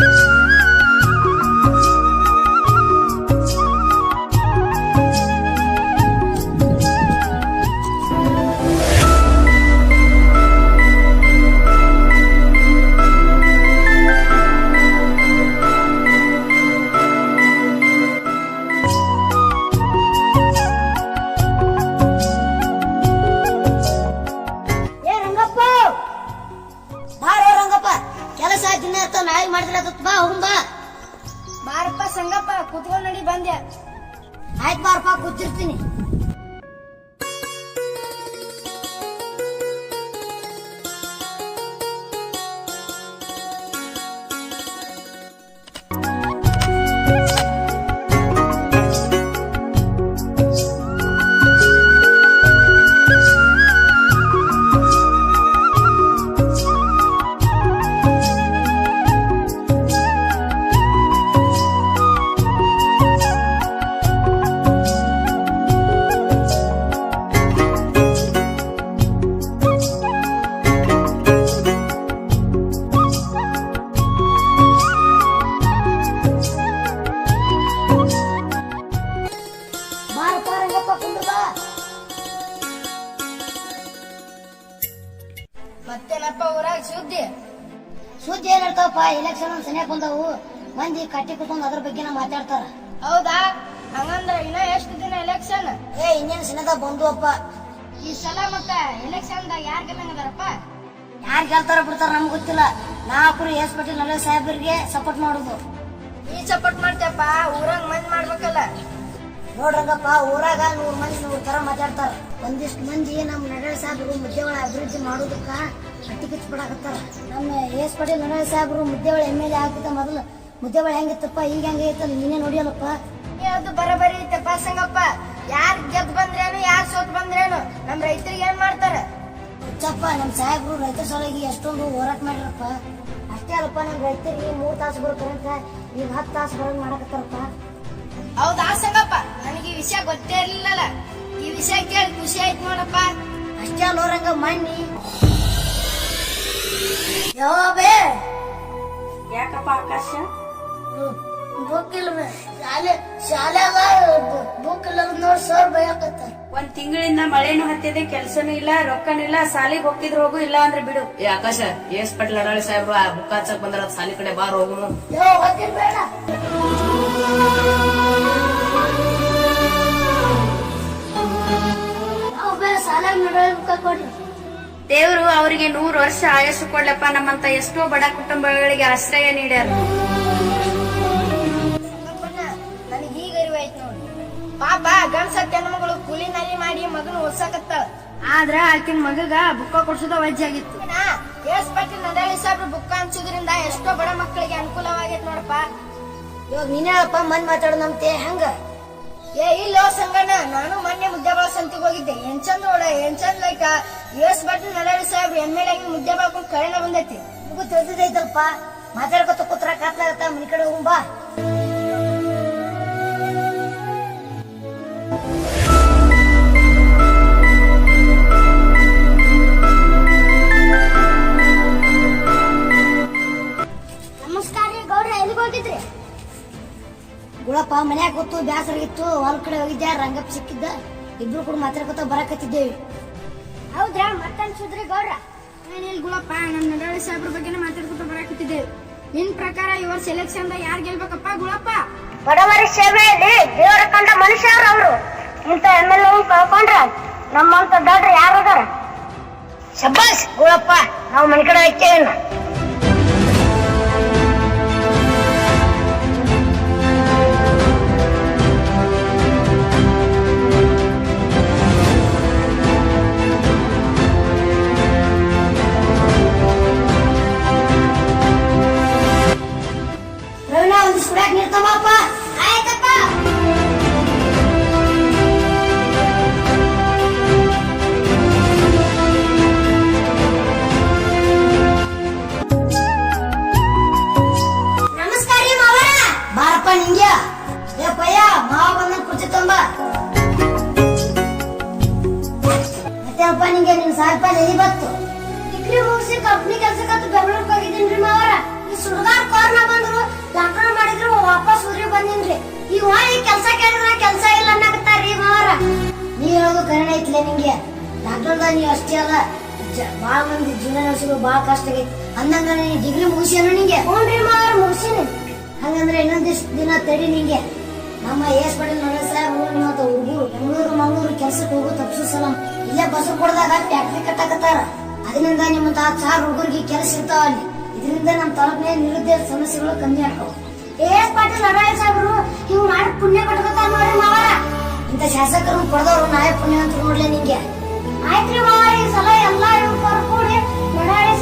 Thank. ಇರ್ತಾವ ನಾಯಿ ಮಾಡಿದ್ರತ್ತ ಬಾ ಹೋಗ್ ಬಾ. ಬಾರಪ್ಪ ಸಂಗಪ್ಪ ಕುತ್ಕೊಂಡು ನಡಿ ಬಂದ್ಯಾ ಆಯ್ತು ಬಾರಪ್ಪ ಕೂತಿರ್ತೀನಿ. ಮತ್ತೇನಪ್ಪ ಊರಾಗ ಸುದ್ದಿ. ಸುದ್ದಿ ಏನ್ ಎಲೆಕ್ಷನ್ ಸನಿಯಾಗ ಬಂದವು. ಮಂದಿ ಕಟ್ಟಿ ಕುತ್ಕೊಂಡ್ ಅದ್ರ ಬಗ್ಗೆ ಮಾತಾಡ್ತಾರ. ಹೌದಾ? ಹಂಗಂದ್ರ ಇನ್ನ ಎಷ್ಟು ದಿನ ಎಲೆಕ್ಷನ್ ಏ ಇನ್ನೇನ್ ಸಿನದ ಬಂದುವಪ್ಪ? ಈ ಸಲ ಮತ್ತ ಎಲೆಕ್ಷನ್ ದಾಗ ಯಾರ್ ಗೆಲ್ಲಂಗದಾರಪ್ಪ? ಯಾರ್ ಗೆಲ್ತಾರ ಬಿಡ್ತಾರ ನಮ್ಗೆ ಗೊತ್ತಿಲ್ಲ. ನಾಲ್ಕರು ಎಸ್ ಪಟೇಲ್ ನಲ್ಲ ಸಾಹೇಬರಿಗೆ ಸಪೋರ್ಟ್ ಮಾಡುದು. ನೀ ಸಪೋರ್ಟ್ ಮಾಡ್ತೇಪ್ಪ ಊರಾಗ ಮಂದಿ ಮಾಡ್ಬೇಕಲ್ಲ. ನೋಡ್ರಂಗಪ್ಪ ಊರಾಗ ನೂರ್ ಮಂದಿ ನೂರ್ ತರ ಮಾತಾಡ್ತಾರ. ಒಂದಿಷ್ಟು ಮಂದಿ ನಮ್ ನಡಳ ಸಾಹೇಬರು ಮುದ್ದೆಗಳ ಅಭಿವೃದ್ಧಿ ಮಾಡೋದಕ್ಕ ಹಟ್ಟಿ ಕಿಚ್ಚ ಬಿಡಾಕತ್ತಾರ ನಮ್ಮ ಎಸ್ ಪಟೇಲ್ ನಡಳ ಸಾಹೇಬರು ಮುದ್ದೆಗಳ ಎಂ ಎಲ್ ಎ ಆಗ್ತಿದ್ದ ಮೊದಲು. ಮುದ್ದೆಗಳ ಹೆಂಗಿತ್ತಪ್ಪ ಈಗ ಹೆಂಗೈತಲ್ಲ ನೀನೇ ನೋಡಿಯಲ್ಲಪ್ಪ? ಅದು ಬರಬರಿ ಐತಪ್ಪ ಸಂಗಪ್ಪ. ಯಾರ್ ಗೆದ್ ಬಂದ್ರೇನು ಯಾರ್ ಸೋತ್ ಬಂದ್ರೇನು ನಮ್ಮ ರೈತರಿಗೆ ಏನ್ ಮಾಡ್ತಾರ? ಹುಚ್ಚಪ್ಪ ನಮ್ಮ ಸಾಹೇಬ್ರು ರೈತರ ಸಲುವಾಗಿ ಎಷ್ಟೊಂದು ಹೋರಾಟ ಮಾಡಿರಪ್ಪ ಅಷ್ಟೇ ಅಲ್ಲಪ್ಪ ನಮ್ ರೈತರಿಗೆ ಮೂರ್ ತಾಸು ಬರೋ ಕರೆಂಟ್ ಈಗ ಹತ್ತು ತಾಸು ಬರೋಂಗ್ ಮಾಡಕತ್ತಾರಪ್ಪ. ಹೌದಾ ಸಂಗಪ್ಪ? ನನಗೆ ಈ ವಿಷಯ ಗೊತ್ತೇ ಇರ್ಲಿಲ್ಲಲ್ಲ. ಈ ವಿಷಯ ಕೇಳಿ ಖುಷಿ ಆಯ್ತು ನೋಡಪ್ಪ. ಅಷ್ಟೇ ಅಲ್ಲೋರಂಗ ಮಣ್ಣಿ. ಯಾವೇ ಯಾಕಪ್ಪ ಆಕಾಶ? ಬುಕ್ ಇಲ್ಲ ಶಾಲೆ ಶಾಲ್ಯಾಗ ಬುಕ್ ಇಲ್ಲ ನೋಡಿ ಸರ್ ಬಯಕತ್ತಾರ. ಒಂದ್ ತಿಂಗಳಿಂದ ಮಳೆನೂ ಹತ್ತಿದೆ ಕೆಲ್ಸನೂ ಇಲ್ಲ ರೊಕ್ಕನೂ ಇಲ್ಲ ಸಾಲಿಗೆ ಹೋಗ್ತಿದ್ರು ಹೋಗು ಇಲ್ಲ ಅಂದ್ರೆ ಬಿಡು. ಏ ಆಕಾಶ ಎಸ್ ಪಟ್ಲ ಅಡಾಳಿ ಸಾಹೇಬ್ರು ಆ ಬುಕ್ ಹಚ್ಚಕ್ ಬಂದ್ರ ಸಾಲಿ ಕಡೆ ಬಾರ್ ಹೋಗುನು. ಯಾವ ಹೋಗಿಲ್ ಬೇಡ. ಶಾಲ್ಯಾಗ ನಡೋಳಿ ಬುಕ್ಕ ಕೊಡ್ರಿ. ದೇವ್ರು ಅವರಿಗೆ ನೂರು ವರ್ಷ ಆಯಸ್ಸು ಕೊಡಲಪ್ಪ ನಮ್ಮಂತ ಎಷ್ಟೋ ಬಡ ಕುಟುಂಬಗಳಿಗೆ ಆಶ್ರಯ ನೀಡ್ಯಾರ. ಸಂಗಪ್ಪಣ್ಣ ನನಗೆ ಈಗ ಅರಿವಾಯ್ತು ನೋಡಿ. ಪಾಪ ಗಂಡ್ಸತ್ತ ಹೆಣ್ಮಗಳು ಕೂಲಿ ನಲಿ ಮಾಡಿ ಮಗನ ಓದ್ಸಕತ್ತಾಳ. ಆದ್ರ ಆಕಿನ ಮಗಗ ಬುಕ್ಕ ಕೊಡ್ಸೋದ ವಜ್ಜಾಗಿತ್ತು ಆಗಿತ್ತು. ಪಟ್ಟಿ ಸಾಬ್ರು ಬುಕ್ಕ ಹಂಚೋದ್ರಿಂದ ಎಷ್ಟೋ ಬಡ ಮಕ್ಕಳಿಗೆ ಅನುಕೂಲವಾಗೈತ್ ನೋಡಪ್ಪ. ಇವಾಗ ನೀನೇ ಅಪ್ಪ ಮನ್ ಮಾತಾಡೋ ನಮ್ತೆ ಹೆಂಗ? ಏ, ಇಲ್ಲೋ ಸಂಗಣ್ಣ, ನಾನು ಮೊನ್ನೆ ಮುದ್ದೆಬಾಳ ಸಂತಿಗೆ ಹೋಗಿದ್ದೆ. ಏನ್ ಚಂದ ನೋಡ, ಏನ್ ಚಂದ ಲೈಕ. ಎಸ್ ಬಟ್ ನಡಾಳಿ ಸಾಹೇಬ್ ಎಂ ಎಲ್ ಮುದ್ದೆ ಬಾಳ್ಕೊಂಡ್ ಕರೆನ ಬಂದೈತಿ. ನಿಮಗೂ ತಿಳಿದೈತಲ್ಪ ಮಾತಾಡ್ಕೊತ ಕೂತ್ರ ಕಾತ್ಲಾಗತ್ತ? ಮನಿ ಕಡೆ ಹೋಗುಂ ಗುಳಪ್ಪ ಮನ್ಯಾಗ ಕೂತು ಬ್ಯಾಸರ ಇತ್ತು ಹೊಲ ಕಡೆ ಹೋಗಿದ್ದೆ ರಂಗಪ್ಪ ಸಿಕ್ಕಿದ್ದ. ಇಬ್ರು ಕೂಡ ಮಾತಾಡ್ಕೊತ ಬರಕತ್ತಿದ್ದೇವಿ. ಹೌದ್ರಾ? ಮತ್ತನ್ಸುದ್ರಿ ಗೌಡ್ರ? ಏನಿಲ್ಲ ಗುಳಪ್ಪ ನಮ್ಮ ನಡಾಳಿ ಸಾಹೇಬ್ರ ಬಗ್ಗೆನೇ ಮಾತಾಡ್ಕೊತ ಬರಕತ್ತಿದ್ದೇವೆ. ನಿನ್ ಪ್ರಕಾರ ಇವರ್ ಸೆಲೆಕ್ಷನ್ ದಾಗ ಯಾರ್ ಗೆಲ್ಬೇಕಪ್ಪ ಗುಳಪ್ಪ? ಬಡವರ ಸೇವೆಯಲ್ಲಿ ದೇವರ ಕಂಡ ಮನುಷ್ಯರು ಅವರು ಇಂಥ ಎಂ ಎಲ್ ಕಳ್ಕೊಂಡ್ರ ನಮ್ಮಂತ ದೊಡ್ಡ ಯಾರು ಅದಾರ? ಶಬ್ಬಾಸ್ ಗುಳಪ್ಪ ನಾವು ಮನೆ ಕಡೆ ಹಾಕ್ತೇವೇನ ರೂಪಾಯಿ ಎಲ್ಲಿ ಬತ್ತು ಡಿಗ್ರಿ ಮುಗಿಸಿ ಕಂಪ್ನಿ ಕೆಲ್ಸಕ್ಕಂತ ಬೆಂಗಳೂರಿಗೆ ಹೋಗಿದ್ದೀನಿ ಮಾವರ. ಈ ಸುಡ್ಗಾರ್ ಕೋರ್ನ ಬಂದ್ರು ಲಾಕ್ಡೌನ್ ಮಾಡಿದ್ರು, ವಾಪಸ್ ಊರಿಗೆ ಬಂದಿನ್ರಿ. ಈಗ ಈ ಕೆಲಸ ಕೇಳಿದ್ರೆ ಕೆಲಸ ಇಲ್ಲ ಅನ್ನಕತ್ತಾರ್ರಿ ಮಾವರ. ನೀ ಹೇಳೋದು ಕರೆಣ ಐತ್ಲೆ ನಿಂಗೆ. ಲಾಕ್ಡೌನ್ದಾಗ ನೀ ಅಷ್ಟೇ ಅಲ್ಲ. ಬಾಳ ಮಂದಿ ಜೀವನ ನಡೆಸೋದು ಬಾಳ ಕಷ್ಟ ಆಗೈತಿ. ಅಂದಂಗ ಡಿಗ್ರಿ ಮುಗಿಸ್ಯಾನು ನಿಂಗೆ? ರೀ ಮಾವರ ಮುಗಿಸಿನಿ ಹಂಗಂದ್ರೆ ಇನ್ನೊಂದಿಷ್ಟು ದಿನ ತಡಿ ನಿಂಗೆ. ನಮ್ಮ ಎಸ್ ಪಟೇಲ್ ನೋಡ ಸಾಹೇಬ್ರು ನಿಮ್ಮಂತ ಹುಡುಗರು ಬೆಂಗಳೂರು, ಮಂಗಳೂರು ಕೆಲ್ಸಕ್ಕೆ ಹೋಗೋ ತಪ್ಸು ಸಲ ಇಲ್ಲೇ ಬಸ್ ಕೊಡದಾಗ ಫ್ಯಾಕ್ಟ್ರಿ ಕಟ್ಟಕತ್ತಾರ. ಅದರಿಂದ ನಿಮ್ಮಂತ ಸಾರ್ ಹುಡುಗರಿಗೆ ಕೆಲಸ ಇರ್ತಾವ ಅಲ್ಲಿ. ಇದರಿಂದ ನಮ್ಮ ತಾಲೂಕಿನ ನಿರುದ್ಯೋಗ ಸಮಸ್ಯೆಗಳು ಕಮ್ಮಿ ಆಗ್ತಾವ. ಎಸ್ ಪಾಟೀಲ್ ನಡಾಳಿ ಸಾಹೇಬರು ಹಿಂಗ್ ಮಾಡಿ ಪುಣ್ಯ ಪಟ್ಕೋತಾರ ನೋಡ್ರಿ ಮಾವರ? ಶಾಸಕರು ಪಡೆದವರು ನಾಯ ಪುಣ್ಯ ಅಂತ ನೋಡ್ಲೆ ನಿಂಗೆ. ಆಯ್ತ್ರಿ ಮಾವ ಈ ಸಲ ಎಲ್ಲಾ ಇವ್ರು ಕೂಡಿ ಮನಾಳಿ